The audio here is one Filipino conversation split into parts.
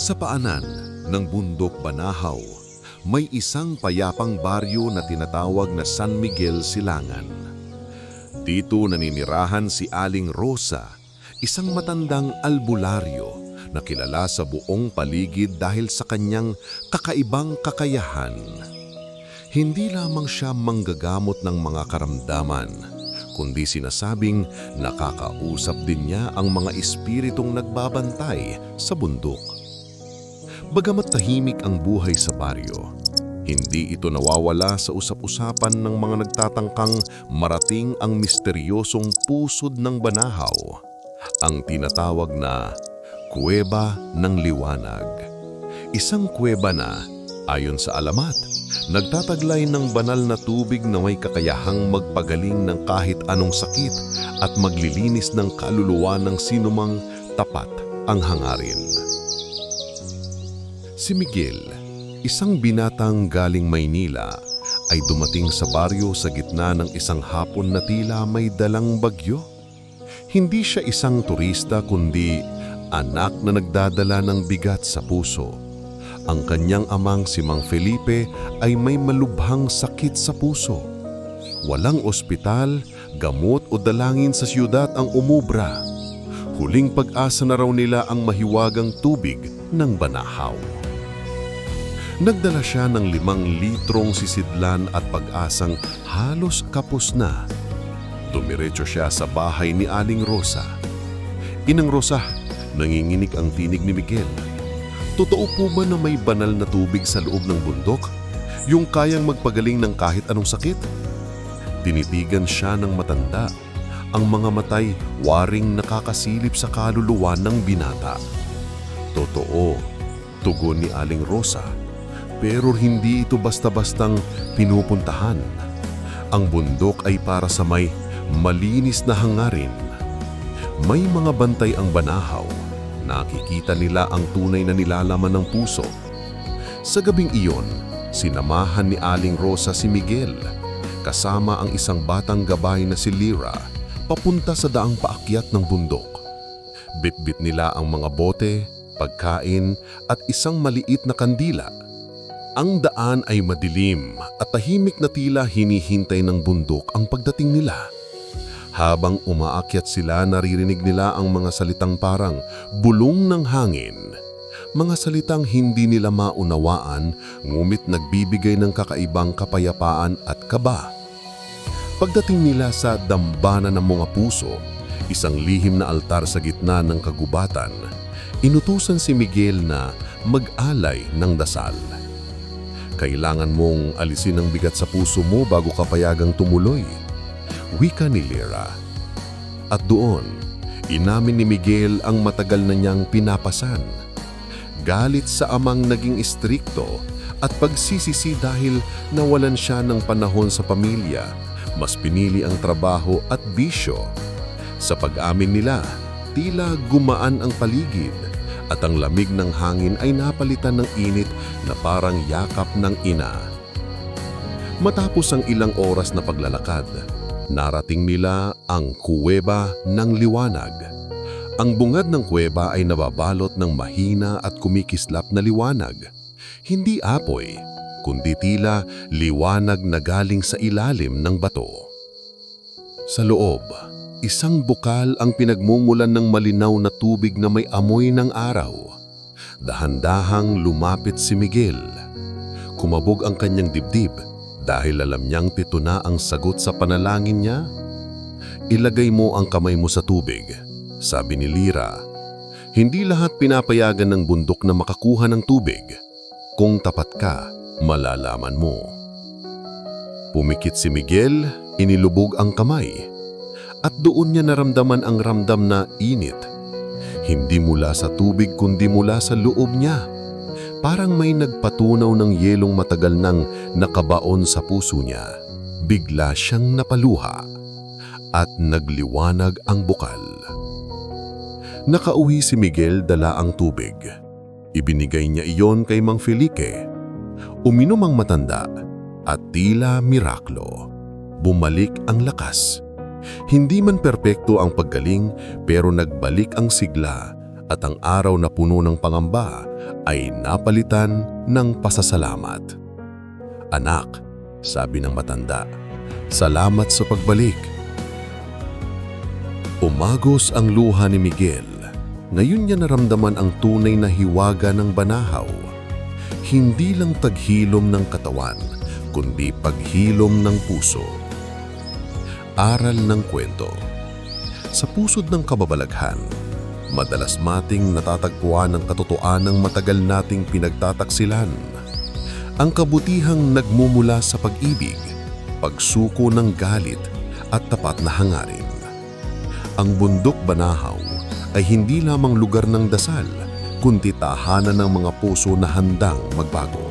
Sa paanan ng bundok Banahaw, may isang payapang baryo na tinatawag na San Miguel Silangan. Dito naninirahan si Aling Rosa, isang matandang albularyo na kilala sa buong paligid dahil sa kanyang kakaibang kakayahan. Hindi lamang siya manggagamot ng mga karamdaman, kundi sinasabing nakakausap din niya ang mga espiritong nagbabantay sa bundok. Bagamat tahimik ang buhay sa baryo, hindi ito nawawala sa usap-usapan ng mga nagtatangkang marating ang misteryosong pusod ng banahaw, ang tinatawag na Kuweba ng Liwanag. Isang kuweba na, ayon sa alamat, nagtataglay ng banal na tubig na may kakayahang magpagaling ng kahit anong sakit at maglilinis ng kaluluwa ng sinumang tapat ang hangarin. Si Miguel, isang binatang galing Maynila, ay dumating sa baryo sa gitna ng isang hapon na tila may dalang bagyo. Hindi siya isang turista kundi anak na nagdadala ng bigat sa puso. Ang kanyang amang si Mang Felipe ay may malubhang sakit sa puso. Walang ospital, gamot o dalangin sa siyudad ang umubra. Huling pag-asa na raw nila ang mahiwagang tubig ng banahaw. Nagdala siya ng limang litrong sisidlan at pag-asang halos kapos na. Dumiretso siya sa bahay ni Aling Rosa. Inang Rosa, nanginginig ang tinig ni Miguel. Totoo po ba na may banal na tubig sa loob ng bundok? Yung kayang magpagaling ng kahit anong sakit? Tinitigan siya ng matanda. Ang mga matay waring nakakasilip sa kaluluwa ng binata. Totoo, tugon ni Aling Rosa. Pero hindi ito basta-bastang pinupuntahan. Ang bundok ay para sa may malinis na hangarin. May mga bantay ang banahaw. Nakikita nila ang tunay na nilalaman ng puso. Sa gabing iyon, sinamahan ni Aling Rosa si Miguel kasama ang isang batang gabay na si Lira papunta sa daang paakyat ng bundok. Bitbit nila ang mga bote, pagkain at isang maliit na kandila. Ang daan ay madilim at tahimik na tila hinihintay ng bundok ang pagdating nila. Habang umaakyat sila, naririnig nila ang mga salitang parang bulong ng hangin. Mga salitang hindi nila maunawaan, ngumit nagbibigay ng kakaibang kapayapaan at kaba. Pagdating nila sa dambana ng mga puso, isang lihim na altar sa gitna ng kagubatan, inutusan si Miguel na mag-alay ng dasal. Kailangan mong alisin ang bigat sa puso mo bago ka payagang tumuloy. Wika ni Lira. At doon, inamin ni Miguel ang matagal na niyang pinapasan. Galit sa amang naging istrikto at pagsisisi dahil nawalan siya ng panahon sa pamilya, mas pinili ang trabaho at bisyo. Sa pag-amin nila, tila gumaan ang paligid at ang lamig ng hangin ay napalitan ng init na parang yakap ng ina. Matapos ang ilang oras na paglalakad, narating nila ang kuweba ng liwanag. Ang bungad ng kuweba ay nababalot ng mahina at kumikislap na liwanag. Hindi apoy, kundi tila liwanag na galing sa ilalim ng bato. Sa loob, isang bukal ang pinagmumulan ng malinaw na tubig na may amoy ng araw. Dahan-dahang lumapit si Miguel. Kumabog ang kanyang dibdib dahil alam niyang pito na ang sagot sa panalangin niya. Ilagay mo ang kamay mo sa tubig, sabi ni Lira. Hindi lahat pinapayagan ng bundok na makakuha ng tubig. Kung tapat ka, malalaman mo. Pumikit si Miguel, inilubog ang kamay. At doon niya naramdaman ang ramdam na init. Hindi mula sa tubig kundi mula sa loob niya. Parang may nagpatunaw ng yelong matagal nang nakabaon sa puso niya. Bigla siyang napaluha at nagliwanag ang bukal. Nakauwi si Miguel dala ang tubig. Ibinigay niya iyon kay Mang Felique. Uminom ang matanda at tila miraklo. Bumalik ang lakas. Hindi man perpekto ang paggaling pero nagbalik ang sigla at ang araw na puno ng pangamba ay napalitan ng pasasalamat. Anak, sabi ng matanda, salamat sa pagbalik. Umagos ang luha ni Miguel. Ngayon niya naramdaman ang tunay na hiwaga ng banahaw. Hindi lang taghilom ng katawan, kundi paghilom ng puso. Aral ng kwento Sa pusod ng kababalaghan, madalas mating natatagpuan ang katotoanang matagal nating pinagtataksilan. Ang kabutihang nagmumula sa pag-ibig, pagsuko ng galit at tapat na hangarin. Ang bundok Banahaw ay hindi lamang lugar ng dasal, kundi tahanan ng mga puso na handang magbago.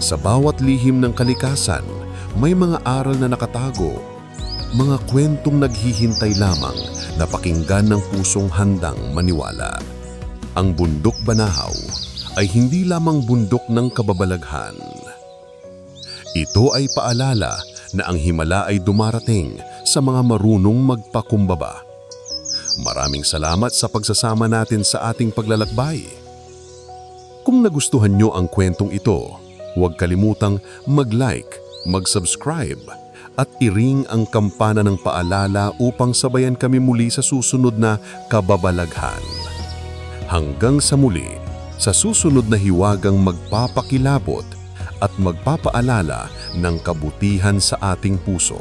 Sa bawat lihim ng kalikasan, may mga aral na nakatago, mga kwentong naghihintay lamang na pakinggan ng pusong handang maniwala. Ang bundok Banahaw ay hindi lamang bundok ng kababalaghan. Ito ay paalala na ang himala ay dumarating sa mga marunong magpakumbaba. Maraming salamat sa pagsasama natin sa ating paglalakbay. Kung nagustuhan nyo ang kwentong ito, huwag kalimutang mag-like, mag-subscribe, at i-ring ang kampana ng paalala upang sabayan kami muli sa susunod na kababalaghan. Hanggang sa muli, sa susunod na hiwagang magpapakilabot at magpapaalala ng kabutihan sa ating puso.